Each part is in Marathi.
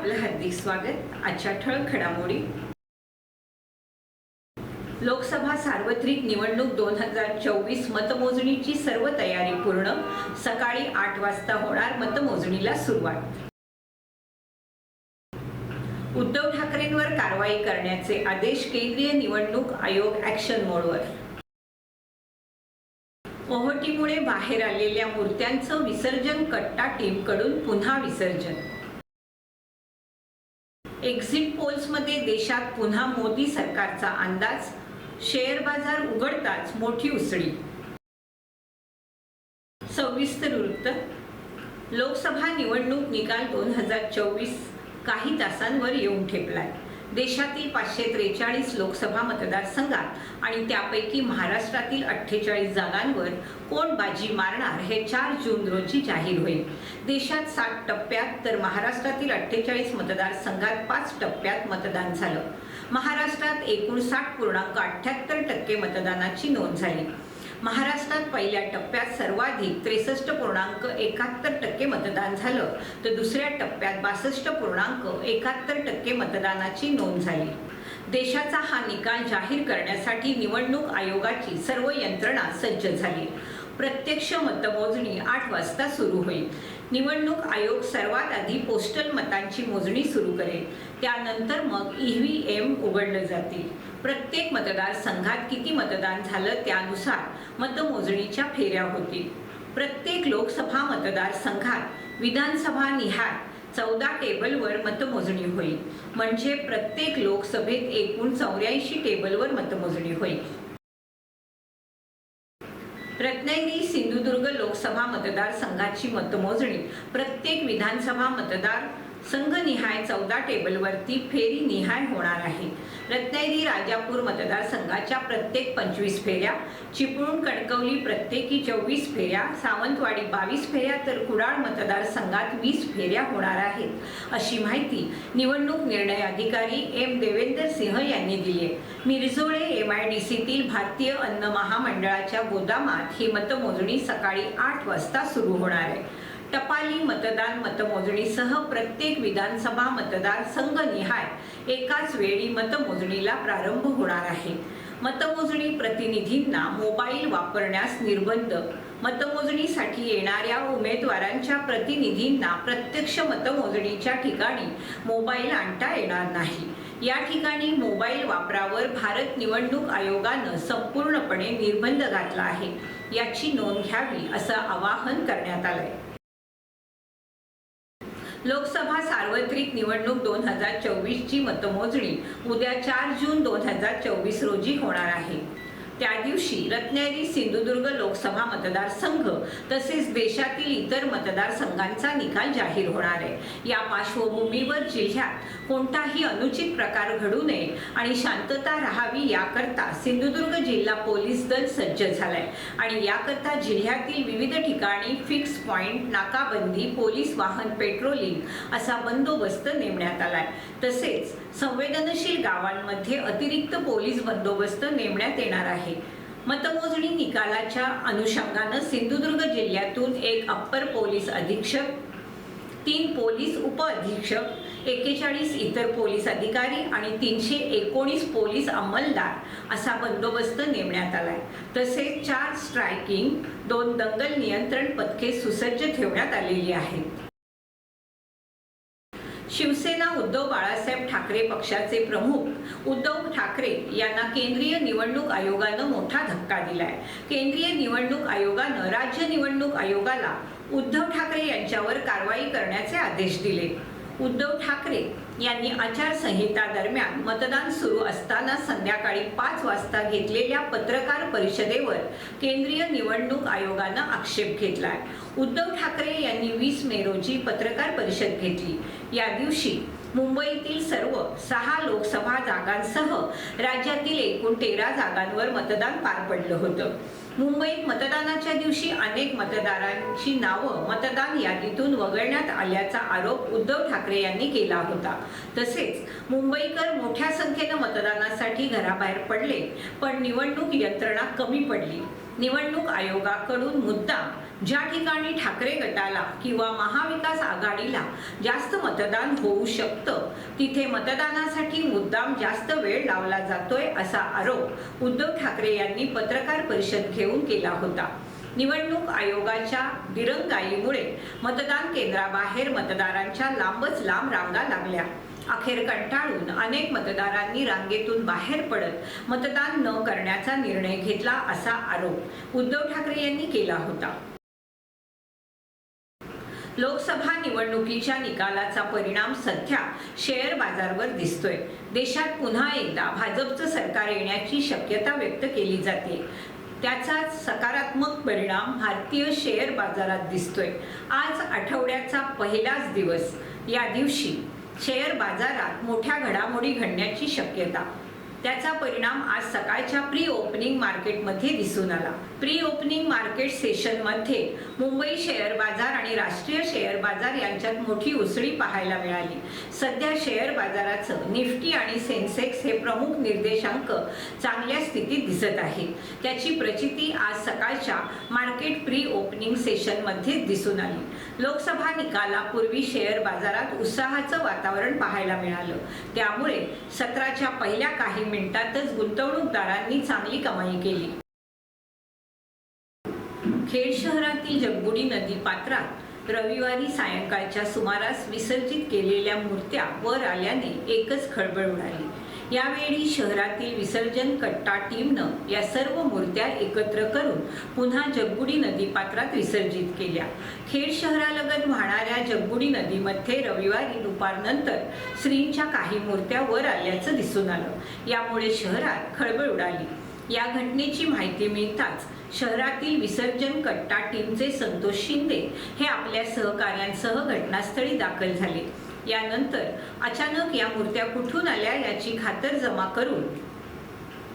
आजच्या ठळक घडामोडी. लोकसभा सार्वत्रिक निवडणूक दोन हजार चोवीस मतमोजणीची सर्व तयारी पूर्ण. सकाळी आठ वाजता होणार मतमोजणीला सुरुवात. उद्धव ठाकरेंवर कारवाई करण्याचे आदेश केंद्रीय निवडणूक आयोग ऍक्शन मोडवर ओहोटीमुळे बाहेर आलेल्या मूर्त्यांचं विसर्जन कट्टा टीमकडून पुन्हा विसर्जन. एक्झिट पोल्समध्ये देशात पुन्हा मोदी सरकारचा अंदाज. शेअर बाजार उघडताच मोठी उसळी. सविस्तर वृत्त लोकसभा निवडणूक निकाल दोन हजार चोवीस काही तासांवर येऊन ठेपलाय. देशातील पाचशे त्रेचाळीस लोकसभा मतदारसंघात आणि त्यापैकी महाराष्ट्रातील अठ्ठेचाळीस जागांवर कोण बाजी मारणार हे चार जून रोजी जाहीर होईल. देशात सात टप्प्यात तर महाराष्ट्रातील अठ्ठेचाळीस मतदारसंघात पाच टप्प्यात मतदान झालं. महाराष्ट्रात एकूण साठ पूर्णांक अठ्ठ्याहत्तर टक्के मतदानाची नोंद झाली. महाराष्ट्रात पहिल्या टप्प्यात सर्वाधिक त्रेसष्ट पूर्णांक एकाहत्तर टक्के मतदान झालं. तर दुसऱ्या टप्प्यात बासष्ट पूर्णांक एकाहत्तर टक्के मतदानाची नोंद झाली. देशाचा हा निकाल जाहीर करण्यासाठी निवडणूक आयोगाची सर्व यंत्रणा सज्ज झाली. प्रत्यक्ष मतमोजणी आठ वाजता सुरू होईल. निवडणूक आयोग सर्वात आधी पोस्टल मतांची मोजणी सुरू करेल. त्यानंतर मग ई व्ही एम उघडलं जातील. प्रत्येक मतदारसंघात किती मतदान झालं त्यानुसार मतमोजणीच्या फेऱ्या होतील. प्रत्येक लोकसभा मतदारसंघात विधानसभा निहाय चौदा टेबलवर मतमोजणी होईल. म्हणजे प्रत्येक लोकसभेत एकूण चौऱ्याऐंशी टेबलवर मतमोजणी होईल. रत्नागिरी सिंधुदुर्ग लोकसभा मतदारसंघाची मतमोजणी प्रत्येक विधानसभा मतदार संघनिहाय चौदा टेबलवरती फेरी निहाय होणार आहे. रत्नागिरी राजापूर मतदारसंघाच्या प्रत्येक पंचवीस फेऱ्या चिपळूण कणकवली प्रत्येकी चोवीस फेऱ्या सावंतवाडी बावीस फेऱ्या तर कुडाळ मतदारसंघात वीस फेऱ्या होणार आहेत. अशी माहिती निवडणूक निर्णय अधिकारी एम. देवेंदर सिंह यांनी दिली आहे. मिरजोळे एम आय डी सीतील भारतीय अन्न महामंडळाच्या गोदामात ही मतमोजणी सकाळी आठ वाजता सुरू होणार आहे. टपाली मतदान मतमोजणीसह प्रत्येक विधानसभा मतदार संघनिहाय एकाच वेळी मतमोजणीला प्रारंभ होणार आहे. मतमोजणी प्रतिनिधींना मोबाईल वापरण्यास निर्बंध. मतमोजणीसाठी येणाऱ्या उमेदवारांच्या प्रतिनिधींना प्रत्यक्ष मतमोजणीच्या ठिकाणी मोबाईल आणता येणार नाही. या ठिकाणी मोबाईल वापरावर भारत निवडणूक आयोगानं संपूर्णपणे निर्बंध घातला आहे. याची नोंद घ्यावी असं आवाहन करण्यात आलंय. लोकसभा सार्वत्रिक निवडणूक दोन हजार चोवीसची मतमोजणी उद्या चार जून दोन हजार चोवीस रोजी होणार आहे. त्या दिवशी रत्नागिरी सिंधुदुर्ग लोकसभा मतदारसंघ तसेच देशातील इतर मतदारसंघांचा निकाल जाहीर होणार आहे. या पार्श्वभूमीवर जिल्ह्यात कोणताही अनुचित प्रकार घडू नये आणि शांतता राहावी याकरता सिंधुदुर्ग जिल्हा पोलीस दल सज्ज झालाय. आणि याकरता जिल्ह्यातील विविध ठिकाणी फिक्स पॉइंट नाकाबंदी पोलीस वाहन पेट्रोलिंग असा बंदोबस्त नेमण्यात आलाय. तसेच संवेदनशील गावांमध्ये अतिरिक्त पोलीस बंदोबस्त नेमण्यात येणार आहे. मतमोजणी निकालाच्या अनुषंगानं सिंधुदुर्ग जिल्ह्यातून एक अप्पर पोलीस अधीक्षक तीन पोलीस उपअधीक्षक एक्केचाळीस इतर पोलीस अधिकारी आणि तीनशे एकोणीस पोलीस अंमलदार असा बंदोबस्त नेमण्यात आला आहे तसेच चार स्ट्रायकिंग दोन दंगल नियंत्रण पथके सुसज्ज ठेवण्यात आलेली आहेत. शिवसेना उद्धव बाळासाहेब ठाकरे पक्षाचे प्रमुख उद्धव ठाकरे यांना केंद्रीय निवडणूक आयोगानं मोठा धक्का दिलाय. केंद्रीय निवडणूक आयोगानं राज्य निवडणूक आयोगाला उद्धव ठाकरे यांच्यावर कारवाई करण्याचे आदेश दिले. उद्धव ठाकरे यांनी आचारसंहिता दरम्यान मतदान सुरू असताना संध्याकाळी पाच वाजता घेतलेल्या पत्रकार परिषदेवर केंद्रीय निवडणूक आयोगानं आक्षेप घेतलाय. उद्धव ठाकरे यांनी वीस मे रोजी पत्रकार परिषद घेतली. या दिवशी मुंबईतील सर्व सहा लोकसभा जागांसह राज्यातील एकूण तेरा जागांवर मतदान पार पडलं होतं. मुंबईत मतदानाच्या दिवशी अनेक मतदारांची नावं मतदान यादीतून वगळण्यात आल्याचा आरोप उद्धव ठाकरे यांनी केला होता. तसेच मुंबईकर मोठ्या संख्येनं मतदानासाठी घराबाहेर पडले पण निवडणूक यंत्रणा कमी पडली. निवडणूक आयोगाकडून मुद्दाम ज्या ठिकाणी ठाकरे गटाला किंवा महाविकास आघाडीला जास्त मतदान होऊ शकतं तिथे मतदानासाठी मुद्दाम जास्त वेळ लावला जातोय असा आरोप उद्धव ठाकरे यांनी पत्रकार परिषद घेऊन केला होता. निवडणूक आयोगाच्या दिरंगाईमुळे मतदान केंद्राबाहेर मतदारांच्या लांबच लांब रांगा लागल्या. अखेर कंटाळून अनेक मतदारांनी रांगेतून बाहेर पडत मतदान न करण्याचा निर्णय घेतला असा आरोप उद्धव ठाकरे यांनी केला होता. लोकसभा निवडणुकीच्या निकालाचा परिणाम सध्या शेअर बाजारवर दिसतोय. देशात पुन्हा एकदा भाजपचं सरकार येण्याची शक्यता व्यक्त केली जाते. त्याचाच सकारात्मक परिणाम भारतीय शेअर बाजारात दिसतोय. आज आठवड्याचा पहिलाच दिवस. या दिवशी शेअर बाजारात मोठ्या घडामोडी घडण्याची शक्यता. त्याचा परिणाम आज सकाळच्या प्री ओपनिंग मार्केटमध्ये दिसून आला. प्री ओपनिंग मार्केट सेशनमध्ये मुंबई शेअर बाजार आणि राष्ट्रीय शेअर बाजार यांच्यात मोठी उसळी पाहायला मिळाली. सध्या शेअर बाजाराचं निफ्टी आणि सेन्सेक्स हे प्रमुख निर्देशांक चांगल्या स्थितीत दिसत आहे. त्याची प्रचिती आज सकाळच्या मार्केट प्री ओपनिंग सेशनमध्ये दिसून आली. लोकसभा निकालापूर्वी शेअर बाजारात उत्साहाचं वातावरण पाहायला मिळालं. त्यामुळे सत्राच्या पहिल्या काही मिनिटातच गुंतवणूकदारांनी चांगली कमाई केली. खेड शहरातील जगबुडी नदी पात्रात रविवारी सायंकाळच्या सुमारास विसर्जित केलेल्या मूर्त्या वर आल्याने एकच खळबळ उडाली. यावेळी शहरातील विसर्जन कट्टा टीमनं या सर्व मूर्त्या एकत्र करून पुन्हा जगबुडी नदी पात्रात विसर्जित केल्या. खेड शहरालगत वाहणाऱ्या जगबुडी नदीमध्ये रविवारी दुपारनंतर श्रींच्या काही मूर्त्या वर आल्याचं दिसून आलं. यामुळे शहरात खळबळ उडाली. या घटनेची माहिती मिळताच शहरातील विसर्जन कट्टा टीमचे संतोष शिंदे हे आपल्या सहकाऱ्यांसह घटनास्थळी दाखल झाले. यानंतर अचानक या मूर्त्या कुठून आल्या याची खातर जमा करून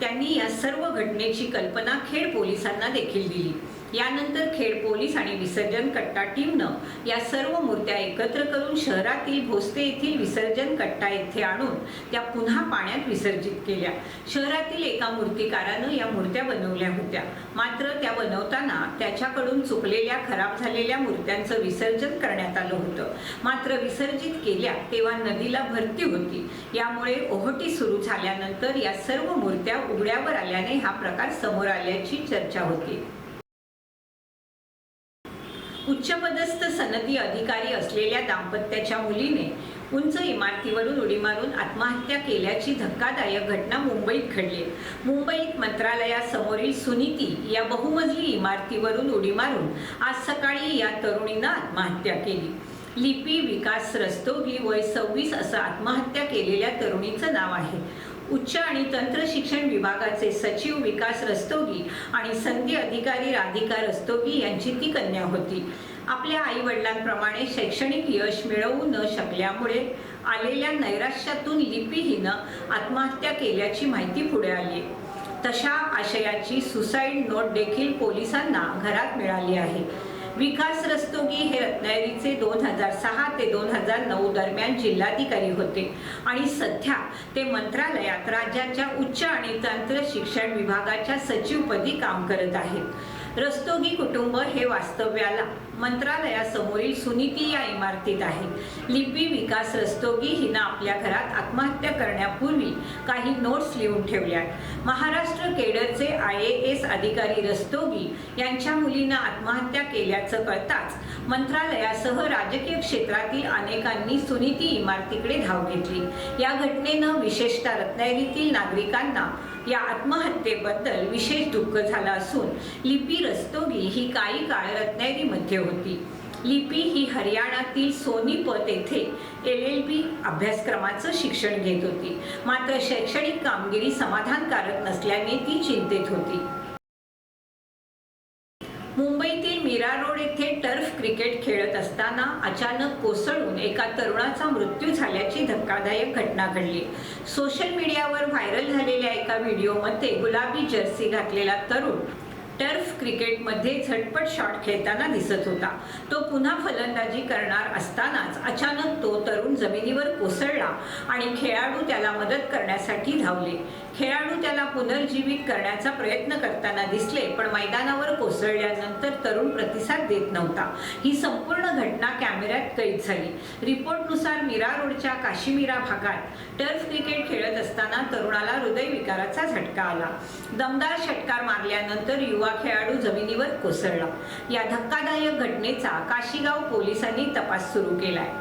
त्यांनी या सर्व घटनेची कल्पना खेड पोलिसांना देखील दिली. यानंतर खेड पोलीस आणि विसर्जन कट्टा टीमनं या सर्व मूर्त्या एकत्र करून शहरातील भोसते येथील विसर्जन कट्टा येथे आणून त्या पुन्हा पाण्यात विसर्जित केल्या. शहरातील एका मूर्तिकारानं या मूर्त्या बनवल्या होत्या. मात्र त्या बनवताना त्याच्याकडून चुकलेल्या खराब झालेल्या मूर्त्यांचं विसर्जन करण्यात आलं होतं. मात्र विसर्जित केल्या तेव्हा नदीला भरती होती. यामुळे ओहटी सुरू झाल्यानंतर या सर्व मूर्त्या उघड्यावर आल्याने हा प्रकार समोर आल्याची चर्चा होती. उच्चपदस्थ सनदी अधिकारी असलेल्या दाम्पत्याच्या मुलीने उंच इमारतीवरून उडी मारून आत्महत्या केल्याची धक्कादायक घटना मुंबईत घडली. मुंबईत मंत्रालयासमोरील सुनीती या बहुमजली इमारतीवरून उडी मारून आज सकाळी या तरुणीनं आत्महत्या केली. लिपी विकास रस्तोगी वय सव्वीस असं आत्महत्या केलेल्या तरुणीचं नाव आहे. उच्च आणि तंत्र शिक्षण विभागाचे सचिव विकास रस्तोगी आणि संधी अधिकारी राधिका रस्तोगी यांची ती कन्या होती. आपल्या आई वडिलांप्रमाणे शैक्षणिक यश मिळवू न शकल्यामुळे आलेल्या नैराश्यातून लिपी हिनं आत्महत्या केल्याची माहिती पुढे आली. तशा आशयाची सुसाईड नोट देखील पोलिसांना घरात मिळाली आहे. विकास रस्तोगी हे रत्नागिरीचे दोन हजार सहा ते दोन हजार नऊ दरम्यान जिल्हाधिकारी होते. आणि सध्या ते मंत्रालयात राज्याच्या उच्च आणि तंत्र शिक्षण विभागाच्या सचिवपदी काम करत आहेत. रस्तोगी कुटुंब हे वास्तव्याला. मंत्रालयासमोरील सुनीती या इमारतीत आहे. लिपी विकास रस्तोगी हिनं आपल्या घरात आत्महत्या करण्यापूर्वी काही नोट्स लिहून ठेवल्या महाराष्ट्र केडरचे आय ए एस अधिकारी रस्तोगी यांच्या मुलीनं आत्महत्या केल्याचं कळताच मंत्रालयासह राजकीय क्षेत्रातील अनेकांनी सुनीती इमारतीकडे धाव घेतली. या घटनेनं विशेषतः रत्नागिरीतील नागरिकांना या आत्महत्येबद्दल विशेष दुःख झालं असून लिपी रस्तोगी ही काही काळ रत्नागिरीमध्ये होती. लिपी ही हरियाणातील सोनीपत येथे एल एल बी अभ्यासक्रमाचं शिक्षण घेत होती. मात्र शैक्षणिक कामगिरी समाधानकारक नसल्याने ती चिंतेत होती. मुंबईतील मीरा रोड येथे टर्फ क्रिकेट खेळत असताना अचानक कोसळून एका तरुणाचा मृत्यू झाल्याची धक्कादायक घटना घडली. सोशल मीडियावर व्हायरल झालेल्या एका व्हिडिओमध्ये गुलाबी जर्सी घातलेला तरुण टर्फ क्रिकेटमध्ये झटपट शॉट खेळताना दिसत होता. तो पुन्हा फलंदाजी करणार असतानाच अचानक तो तरुण जमिनीवर कोसळला आणि खेळाडू त्याला मदत करण्यासाठी धावले. खेळाडू त्याला पुनर्जीवित करण्याचा प्रयत्न करताना दिसले पण मैदानावर कोसळल्यानंतर तरुण प्रतिसाद देत नव्हता. ही संपूर्ण घटना कॅमेऱ्यात कैद झाली. रिपोर्टनुसार मीरा रोडच्या काशीमीरा भागात टर्फ क्रिकेट खेळत असताना तरुणाला हृदयविकाराचा झटका आला. दमदार षटकार मारल्यानंतर युवा खेळाडू जमिनीवर कोसळला. या धक्कादायक घटनेचा काशीगाव पोलिसांनी तपास सुरू केलाय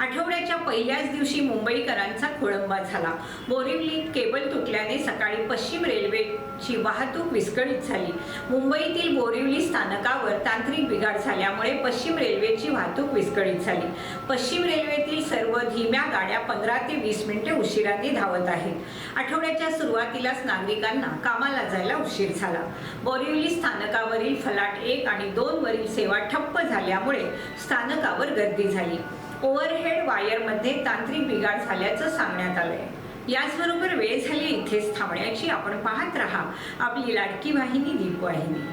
आठवड्याच्या पहिल्याच दिवशी मुंबईकरांचा खोळंबा झाला. बोरिवलीत केबल तुटल्याने सकाळी पश्चिम रेल्वेची वाहतूक विस्कळीत झाली. मुंबईतील बोरिवली स्थानकावर तांत्रिक बिघाड झाल्यामुळे पश्चिम रेल्वेची वाहतूक विस्कळीत झाली. पश्चिम रेल्वेतील सर्व धीम्या गाड्या पंधरा ते वीस मिनिटे उशिराने धावत आहेत. आठवड्याच्या सुरुवातीलाच नागरिकांना कामाला जायला उशीर झाला. बोरिवली स्थानकावरील फलाट एक आणि दोन वरील सेवा ठप्प झाल्यामुळे स्थानकावर गर्दी झाली. ओव्हरहेड वायरमध्ये तांत्रिक बिघाड झाल्याचं सांगण्यात आलंय. याचबरोबर वेळ झाली इथेच थांबण्याची आपण पाहत राहा. आपली लाडकी वाहिनी दीप वाहिनी.